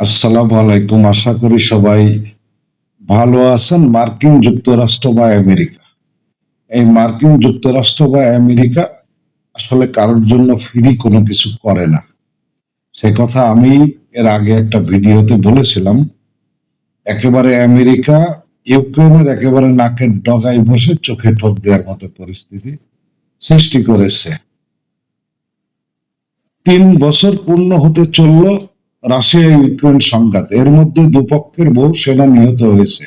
আসসালামু আলাইকুম। আশা করি সবাই ভালো আছেন। মার্কিন যুক্তরাষ্ট্র বা আমেরিকা। এই মার্কিন যুক্তরাষ্ট্র বা আমেরিকা আসলে কারোর জন্য ফ্রি কোনো কিছু করে না। সে কথা আমি এর আগে একটা ভিডিওতে বলেছিলাম। একেবারে আমেরিকা, ইউক্রেনের একেবারে নাকের ডগায় বসে চোখে ঠোক দেওয়ার মতো পরিস্থিতি সৃষ্টি করেছে। তিন বছর পূর্ণ হতে চলল রাশিয়া ইউক্রেন সংঘাত। এর মধ্যে দুপক্ষের বহু সেনা নিহত হয়েছে।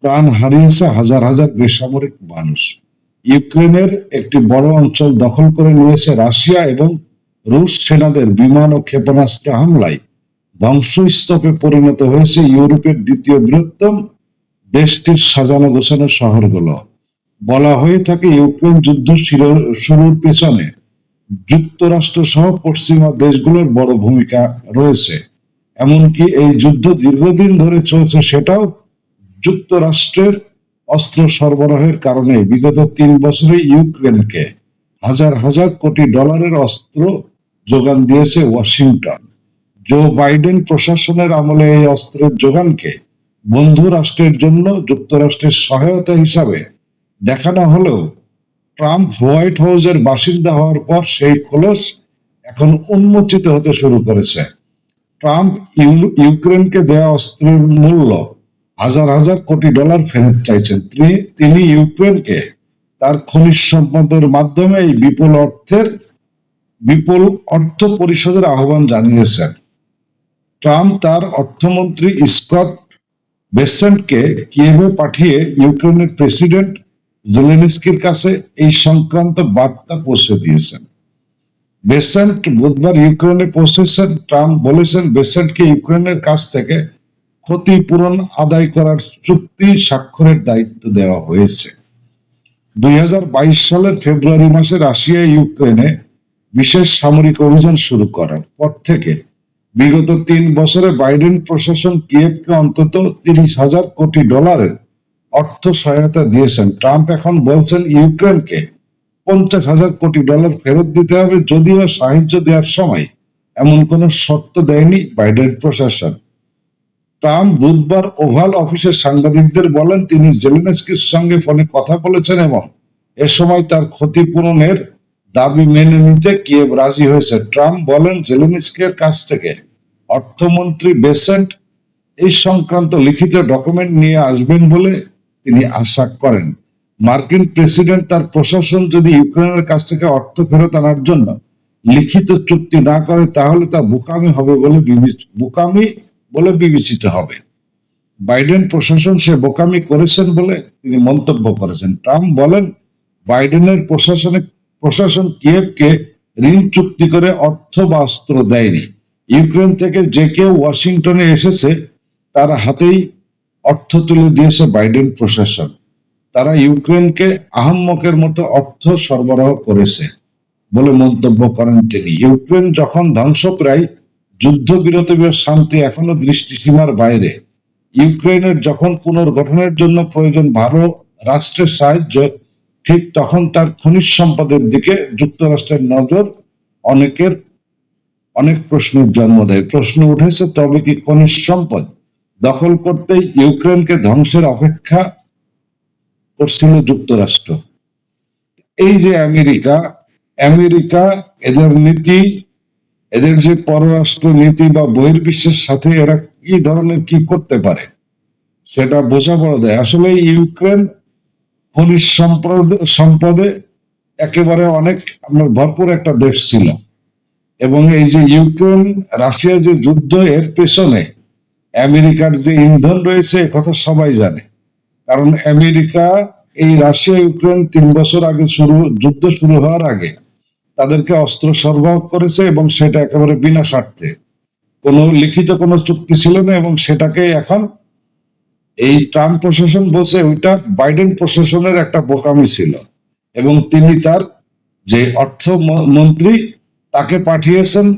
প্রাণ হারিয়েছে হাজার হাজার বেসামরিক মানুষ। ইউক্রেনের একটি বড় অঞ্চল দখল করে নিয়েছে রাশিয়া এবং রুশ সেনাদের বিমান ও ক্ষেপণাস্ত্র হামলায়। ধ্বংসস্তূপে পরিণত হয়েছে ইউরোপের দ্বিতীয় বৃহত্তম দেশটির সাজানো গোছানো শহরগুলো। বলা হয়ে থাকে ইউক্রেন যুদ্ধ শির- শুরুর পেছনে। যুক্তরাষ্ট্র সহ পশ্চিমা দেশগুলোর বড় ভূমিকা রয়েছে। এমনকি এই যুদ্ধ দীর্ঘদিন ধরে চলছে সেটাও যুক্তরাষ্ট্রের অস্ত্র সরবরাহের কারণে বিগত তিন বছরে ইউক্রেনকে হাজার হাজার কোটি ডলারের অস্ত্র যোগান দিয়েছে ওয়াশিংটন। জো বাইডেন প্রশাসনের আমলে এই অস্ত্রের যোগানকে বন্ধু রাষ্ট্রের জন্য যুক্তরাষ্ট্রের সহায়তা হিসাবে দেখানো হলেও ট্রাম্প হোয়াইট হাউসের বাসিন্দা হওয়ার পর সেই খোলস এখন উন্মোচিত হতে শুরু করেছে। ট্রাম্প ইউ- ইউক্রেনকে দেওয়া অস্ত্রের মূল্য হাজার হাজার কোটি ডলার ফেরত চাইছেন। তিনি- তিনি ইউক্রেনকে তার খনিজ সম্পদের মাধ্যমে এই বিপুল অর্থের বিপুল অর্থ পরিশোধের আহ্বান জানিয়েছেন। ট্রাম্প তার অর্থমন্ত্রী স্কট বেসেন্টকে কিয়েভে পাঠিয়ে ইউক্রেনের প্রেসিডেন্ট জেলেনস্কির কাছে এই সংক্রান্ত বার্তা পৌঁছে দিয়েছেন। বেসেন্ট বুধবার ইউক্রেনে পৌঁছেছেন, ট্রাম্প বলেছেন বেসেন্টকে ইউক্রেনের কাছ থেকে ক্ষতিপূরণ আদায় করার চুক্তি স্বাক্ষরের দায়িত্ব দেওয়া হয়েছে। দুই হাজার বাইশ সালের ফেব্রুয়ারি মাসে রাশিয়া ইউক্রেনে বিশেষ সামরিক অভিযান শুরু করার পর থেকে বিগত তিন বছরে বাইডেন প্রশাসন কিয়েভকে অন্তত তিরিশ হাজার কোটি ডলারের অর্থ সহায়তা দিয়েছেন। ট্রাম্প এখন বলছেন ইউক্রেনকে পঞ্চাশ হাজার কোটি ডলার ফেরত দিতে হবে, যদিও সাহায্য দেওয়ার সময় এমন কোনো শর্ত দেয়নি বাইডেন প্রশাসন। ট্রাম্প বুধবার ওভাল অফিসের সাংবাদিকদের বলেন, তিনি জেলেনস্কির সঙ্গে ফোনে কথা বলেছেন এবং এ সময় তার ক্ষতিপূরণের দাবি মেনে নিতে কিয়েভ রাজি হয়েছে ট্রাম্প বলেন, জেলেনস্কির কাছ থেকে অর্থমন্ত্রী বেসেন্ট এই সংক্রান্ত লিখিত ডকুমেন্ট নিয়ে আসবেন বলে তিনি আশা করেন। মার্কিন প্রেসিডেন্ট তার প্রশাসন যদি ইউক্রেনের কাছ থেকে অর্থ ফেরত আনার জন্য লিখিত চুক্তি না করে, তাহলে তা বোকামি হবে বলে বোকামি বলে বিবেচিত হবে। বাইডেন প্রশাসন সে বোকামি করেছেন বলে তিনি মন্তব্য করেছেন। ট্রাম্প বলেন, বাইডেনের প্রশাসনে, প্রশাসন কিয়েভকে ঋণ চুক্তি করে অর্থ বা অস্ত্র দেয়নি। ইউক্রেন থেকে যে কেউ ওয়াশিংটনে এসেছে, তার হাতেই অর্থ তুলে দিয়েছে বাইডেন প্রশাসন। তারা ইউক্রেনকে আহাম্মকের মতো অর্থ সরবরাহ করেছে বলে মন্তব্য করেন তিনি। ইউক্রেন যখন ধ্বংসপ্রায় যুদ্ধবিরতি শান্তি এখনও দৃষ্টিসীমার বাইরে, ইউক্রেনের যখন পুনর্গঠনের জন্য প্রয়োজন ভারত রাষ্ট্রের সাহায্য, ঠিক তখন তার খনিজ সম্পদের দিকে যুক্তরাষ্ট্রের নজর অনেকের, অনেক প্রশ্নের জন্ম দেয়। প্রশ্ন উঠেছে, তবে কি খনিজ সম্পদ দখল করতে ইউক্রেনকে ধ্বংসের অপেক্ষা করছিল যুক্তরাষ্ট্র। এই যে আমেরিকা আমেরিকা এদের নীতি, এদের যে পররাষ্ট্র নীতি বা বহির্বিশ্বের সাথে এরা কি ধরনের কি করতে পারে, সেটা বোঝাপড়া দেয়। আসলে ইউক্রেন খনিজ সম্পদ, সম্পদে একেবারে অনেক আপনার ভরপুর একটা দেশ ছিল। এবং এই যে ইউক্রেন, রাশিয়া যে যুদ্ধ এর পেছনে আমেরিকার যে ইন্ধন রয়েছে কথা সবাই জানে। কারণ আমেরিকা এই রাশিয়া ইউক্রেন তিন বছর আগে শুরু, যুদ্ধ শুরু হওয়ার আগে তাদেরকে অস্ত্র সরবরাহ করেছে এবং সেটা একেবারে বিনা স্বার্থে। কোনো লিখিত কোনো চুক্তি ছিল না এবং সেটাকে এখন এই ট্রাম্প প্রশাসন বলছে, ওইটা বাইডেন প্রশাসনের একটা বোকামি ছিল। এবং তিনি তার যে অর্থ ম- মন্ত্রী, তাকে পাঠিয়েছেন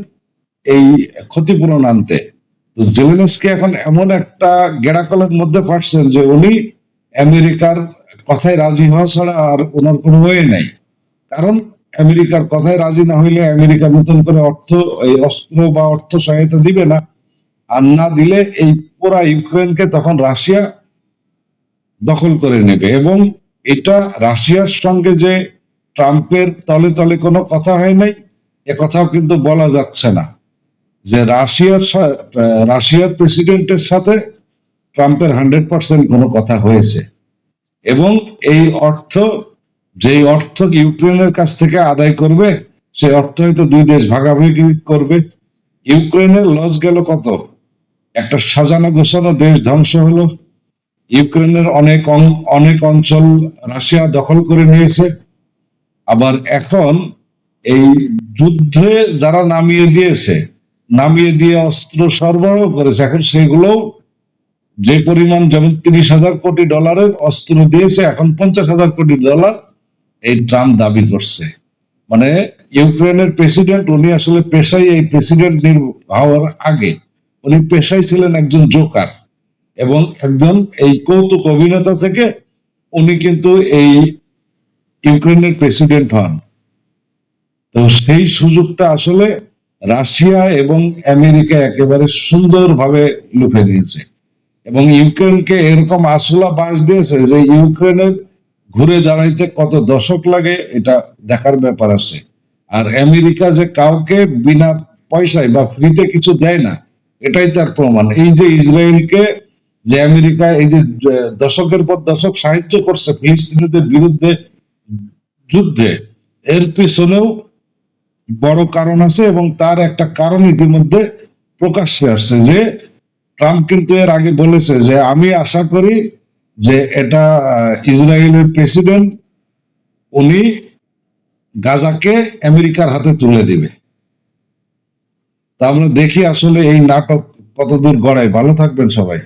এই ক্ষতিপূরণ আনতে। তো জেলেনস্কি এখন এমন একটা গেড়াকলের মধ্যে পাঠছেন যে উনি আমেরিকার কথায় রাজি হওয়া ছাড়া আর ওনার কোনো ওয়ে নেই। কারণ আমেরিকার কথায় রাজি না হইলে আমেরিকা নতুন করে অর্থ, এই অস্ত্র বা অর্থ সহায়তা দিবে না। আর না দিলে এই পুরা ইউক্রেনকে তখন রাশিয়া দখল করে নেবে এবং এটা রাশিয়ার সঙ্গে যে ট্রাম্পের তলে তলে কোনো কথা হয় নাই, এ কথাও কিন্তু বলা যাচ্ছে না। যে রাশিয়ার রাশিয়ার প্রেসিডেন্টের সাথে ট্রাম্পের হান্ড্রেড পার্সেন্ট কোনো কথা হয়েছে। এবং এই অর্থ, যেই অর্থ ইউক্রেনের কাছ থেকে আদায় করবে, সেই অর্থ হয়তো দুই দেশ ভাগাভাগি করবে। ইউক্রেনের লস গেল কত? একটা সাজানো গোছানো দেশ ধ্বংস হলো। ইউক্রেনের অনেক অনেক অঞ্চল রাশিয়া দখল করে নিয়েছে। আবার এখন এই যুদ্ধে যারা নামিয়ে দিয়েছে নামিয়ে দিয়ে অস্ত্র সরবরাহ করেছে। এখন সেগুলো যে পরিমাণ যেমন তিরিশ হাজার কোটি ডলারের অস্ত্র দিয়েছে, এখন পঞ্চাশ হাজার কোটি ডলার এই ট্রাম্প দাবি করছে। মানে ইউক্রেনের প্রেসিডেন্ট, উনি আসলে পেশায় এই প্রেসিডেন্ট হওয়ার আগে। উনি পেশায় ছিলেন একজন জোকার এবং একজন এই কৌতুক অভিনেতা থেকে উনি কিন্তু এই ইউক্রেনের প্রেসিডেন্ট হন। তো সেই সুযোগটা আসলে রাশিয়া এবং আমেরিকা একেবারে সুন্দরভাবে লুফে নিয়েছে। এবং ইউক্রেনকে এরকম আসলা বাস দিয়েছে যে ইউক্রেনের ঘুরে দাঁড়াইতে কত দশক লাগে, এটা দেখার ব্যাপার আছে। আর আমেরিকা যে কাউকে বিনা পয়সায় বা ফ্রিতে কিছু দেয় না, এটাই তার প্রমাণ। এই যে ইসরায়েলকে যে আমেরিকা এই যে দশকের পর দশক সাহায্য করছে ফিলিস্তিনিদের বিরুদ্ধে যুদ্ধে, এর পিছনেও বড় কারণ আছে এবং তার একটা কারণ ইতিমধ্যে প্রকাশ্যে আসছে যে ট্রাম্প কিন্তু এর আগে বলেছে যে, আমি আশা করি যে এটা ইসরায়েলের প্রেসিডেন্ট, উনি গাজাকে আমেরিকার হাতে তুলে দিবে। তা আমরা দেখি আসলে এই নাটক কতদূর গড়ায়। ভালো থাকবেন সবাই।